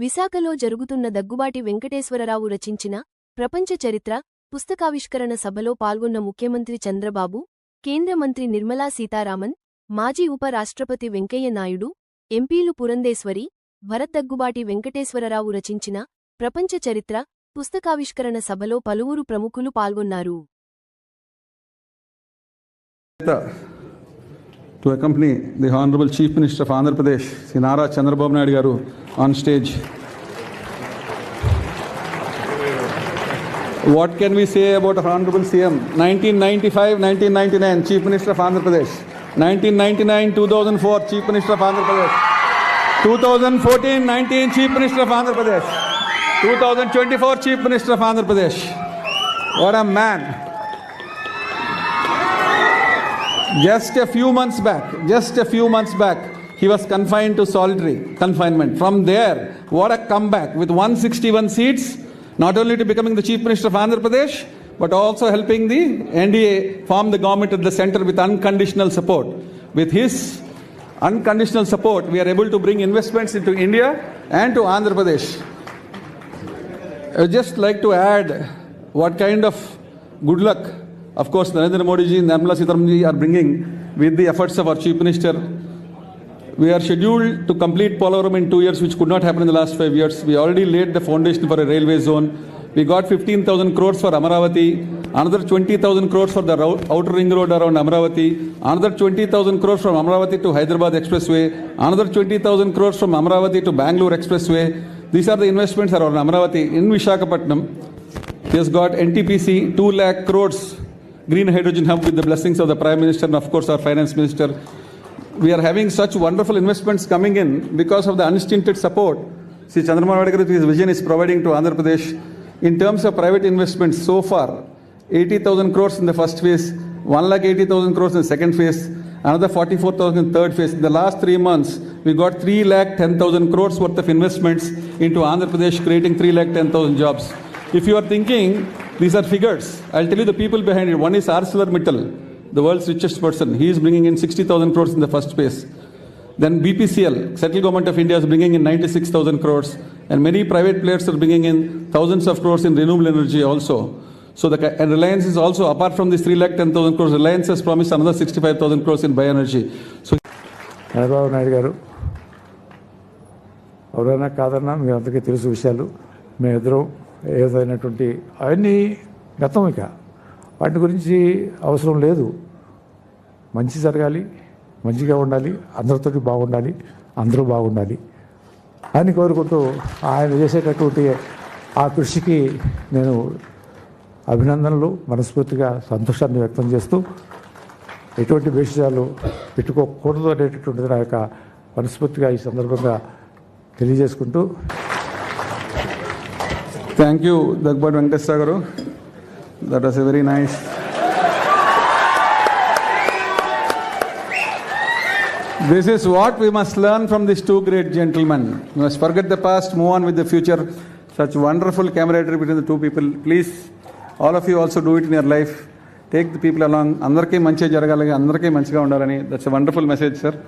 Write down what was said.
విశాఖలో జరుగుతున్న దగ్గుబాటి వెంకటేశ్వరరావు రచించిన ప్రపంచ చరిత్ర పుస్తకావిష్కరణ సభలో పాల్గొన్న ముఖ్యమంత్రి చంద్రబాబు కేంద్ర మంత్రి నిర్మలా సీతారామన్ మాజీ ఉప రాష్ట్రపతి వెంకయ్య నాయుడు ఎంపీలు పురంధేశ్వరి భరత్ దగ్గుబాటి వెంకటేశ్వరరావు రచించిన ప్రపంచ చరిత్ర పుస్తకావిష్కరణ సభలో పలువురు ప్రముఖులు పాల్గొన్నారు. To accompany the Honorable Chief Minister of Andhra Pradesh, Sri Nara Chandrababu Naidu Garu, on stage. What can we say about Honorable CM? 1995, 1999, Chief Minister of Andhra Pradesh. 1999, 2004, Chief Minister of Andhra Pradesh. 2014, 19, Chief Minister of Andhra Pradesh. 2024, Chief Minister of Andhra Pradesh. What a man. Just a few months back, just a few months back, he was confined to solitary confinement. From there, what a comeback with 161 seats, not only to becoming the Chief Minister of Andhra Pradesh, but also helping the NDA form the government at the center with unconditional support. With his unconditional support, we are able to bring investments into India and to Andhra Pradesh. I would just like to add what kind of good luck, of course, Narendra Modi ji and Nirmala Sitaram ji are bringing with the efforts of our Chief Minister. We are scheduled to complete Polavaram in two years, which could not happen in the last five years. We already laid the foundation for a railway zone. We got 15,000 crores for Amaravati, another 20,000 crores for the outer ring road around Amaravati, another 20,000 crores from Amaravati to Hyderabad Expressway, another 20,000 crores from Amaravati to Bangalore Expressway. These are the investments around Amaravati in Vishakhapatnam. He has got NTPC 2 lakh crores green hydrogen hub with the blessings of the Prime Minister and of course our Finance Minister. We are having such wonderful investments coming in because of the unstinted support Chandrababu Naidu his vision is providing to Andhra Pradesh. In terms of private investments so far, 80,000 crores in the first phase, 1 lakh 80,000 crores in the second phase, another 44,000 in third phase. In the last three months, we got 3 lakh 10,000 crores worth of investments into Andhra Pradesh, creating 3 lakh 10,000 jobs. If you are thinking these are figures I tell you the people behind it one is Arcelor Mittal the world's richest person he is bringing in sixty thousand crores in the first place then BPCL central government of India is bringing in ninety six thousand crores and many private players are bringing in thousands of crores in renewal energy also so the Reliance is also apart from this three lakh ten thousand crores Reliance is promise another sixty five thousand crores in by energy so Chandrababu Naidu garu ఎవరైనా కాదన్నా మీ అందరికీ తెలుసు విషయాలు. మేము ఏదైనటువంటి అవన్నీ గతం ఇక. వాటి గురించి అవసరం లేదు. మంచి జరగాలి మంచిగా ఉండాలి అందరితోటి బాగుండాలి అందరూ బాగుండాలి అని కోరుకుంటూ ఆయన చేసేటటువంటి ఆ కృషికి నేను అభినందనలు మనస్ఫూర్తిగా సంతోషాన్ని వ్యక్తం చేస్తూ ఎటువంటి భేషజాలు పెట్టుకోకూడదు అనేటటువంటిది నా యొక్క మనస్ఫూర్తిగా ఈ సందర్భంగా తెలియజేసుకుంటూ thank you Daggubati Venkateswara garu that was a very nice this is what we must learn from this two great gentlemen you must forget the past move on with the future such wonderful camaraderie between the two people please all of you also do it in your life take the people along అందరికీ మంచిగా జరగాలి అందరికీ మంచిగా ఉండాలని that's wonderful message sir